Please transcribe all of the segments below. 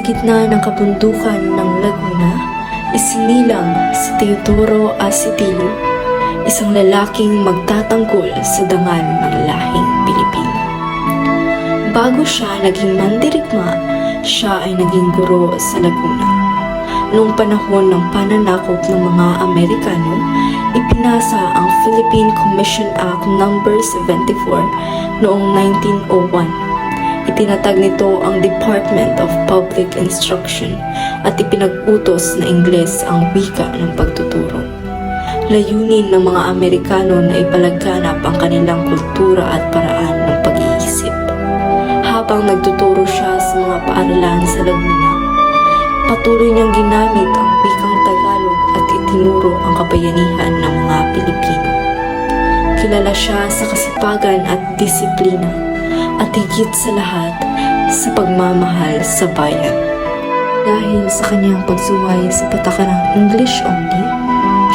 Sa gitna ng kabundukan ng Laguna, isinilang si Teodoro Asitilio, isang lalaking magtatanggol sa dangal ng lahing Pilipino. Bago siya naging mandirigma, siya ay naging guro sa Laguna. Noong panahon ng pananakop ng mga Amerikano, ipinasa ang Philippine Commission Act No. 74 noong 1901. Itinatag nito ang Department of Public Instruction at ipinag-utos na Ingles ang wika ng pagtuturo. Layunin ng mga Amerikano na ipalaganap ang kanilang kultura at paraan ng pag-iisip. Habang nagtuturo siya sa mga paaralan sa Laguna, patuloy niyang ginamit ang wikang Tagalog at itinuro ang kabayanihan ng mga Pilipino. Kilala siya sa kasipagan at disiplina at higit sa lahat sa pagmamahal sa bayan. Dahil sa kanyang pagsuway sa patakarang English only,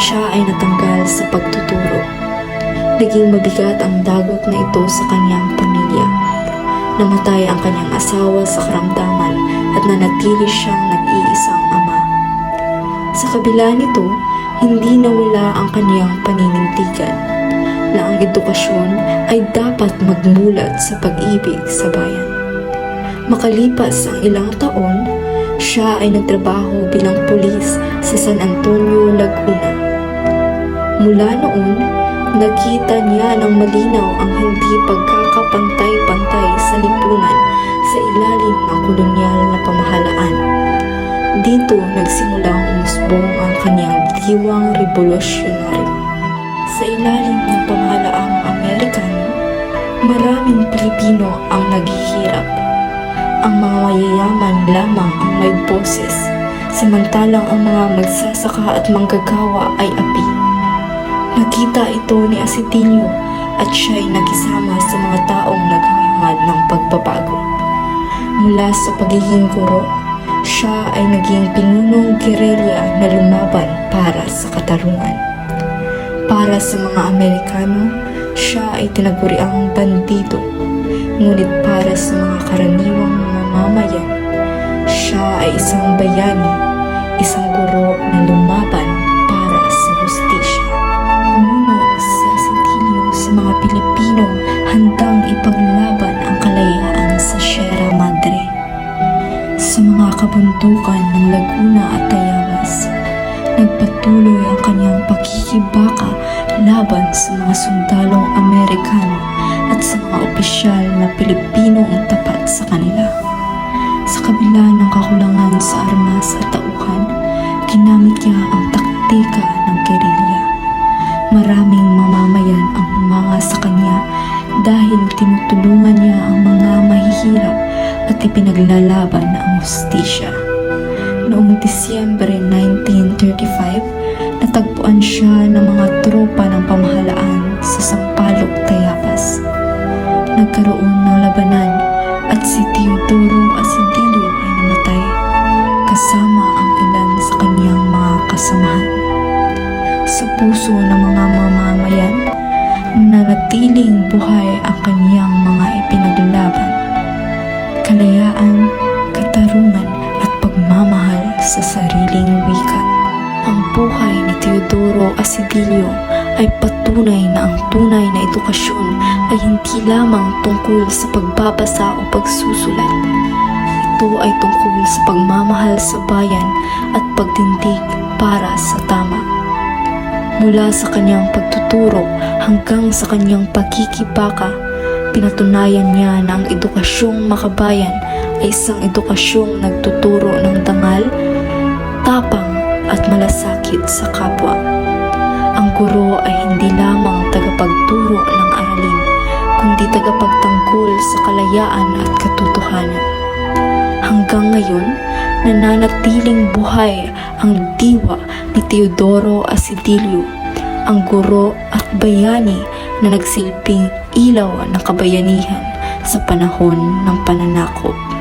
siya ay natanggal sa pagtuturo. Naging mabigat ang dagot na ito sa kanyang pamilya. Namatay ang kanyang asawa sa karamdaman at nanatili siyang nag-iisang ama. Sa kabila nito, hindi nawala ang kanyang paninindigan na ang edukasyon ay dapat magmulat sa pag-ibig sa bayan. Makalipas ang ilang taon, siya ay nagtrabaho bilang pulis sa San Antonio, Laguna. Mula noon, nakita niya ng malinaw ang hindi pagkakapantay-pantay sa lipunan sa ilalim ng kolonyal na pamahalaan. Dito nagsimulang umusbong ang kanyang diwang revolusyonaryo. Sa ilalim maraming Pilipino ang naghihirap. Ang mga mayayaman lamang ang may boses, samantalang ang mga magsasaka at manggagawa ay api. Nakita ito ni Asitinio at siya'y nakisama sa mga taong naghahangad ng pagbabago. Mula sa pagiging guro, siya ay naging pinunong gerilya na lumaban para sa katarungan. Para sa mga Amerikano, siya ay tinaguriang bandido. Ngunit para sa mga karaniwang mamamayan, siya ay isang bayani, isang guro na lumaban para sa hustisya. Umuno si Asitilio sa mga Pilipinong handang ipaglaban ang kalayaan sa Sierra Madre. Sa mga kabundukan ng Laguna at Tayabas, nagpatuloy ang kanyang pakikibaka laban sa mga sundalong Amerikano at sa mga opisyal na Pilipino ang tapat sa kanila. Sa kabila ng kakulangan sa armas at tauhan, ginamit niya ang taktika ng gerilya. Maraming mamamayan ang humanga sa kanya dahil tinutulungan niya ang mga mahihirap at ipinaglalaban ang hustisya. Noong Disyembre 1935, natagpuan siya ng mga Nagkaroon ng labanan at si Teodoro Asidilio ay namatay kasama ang ilan sa kanyang mga kasamahan. Sa puso ng mga mamamayan, nanatiling buhay ang kanyang mga ipinaglaban. Kalayaan, katarungan at pagmamahal sa sariling wika. Ang buhay ni Teodoro Asidilio ay patunay na ang tunay na edukasyon ay hindi lamang tungkol sa pagbabasa o pagsusulat. Ito ay tungkol sa pagmamahal sa bayan at pagtindig para sa tama. Mula sa kanyang pagtuturo hanggang sa kanyang pagkikibaka, pinatunayan niya na ang edukasyong makabayan ay isang edukasyong nagtuturo ng tapang at malasakit sa kapwa. Ang guro ay hindi lamang tagapagturo ng aralin, kundi tagapagtangkol sa kalayaan at katotohanan. Hanggang ngayon, nananatiling buhay ang diwa ni Teodoro Asidilio, ang guro at bayani na nagsilbing ilaw ng kabayanihan sa panahon ng pananakop.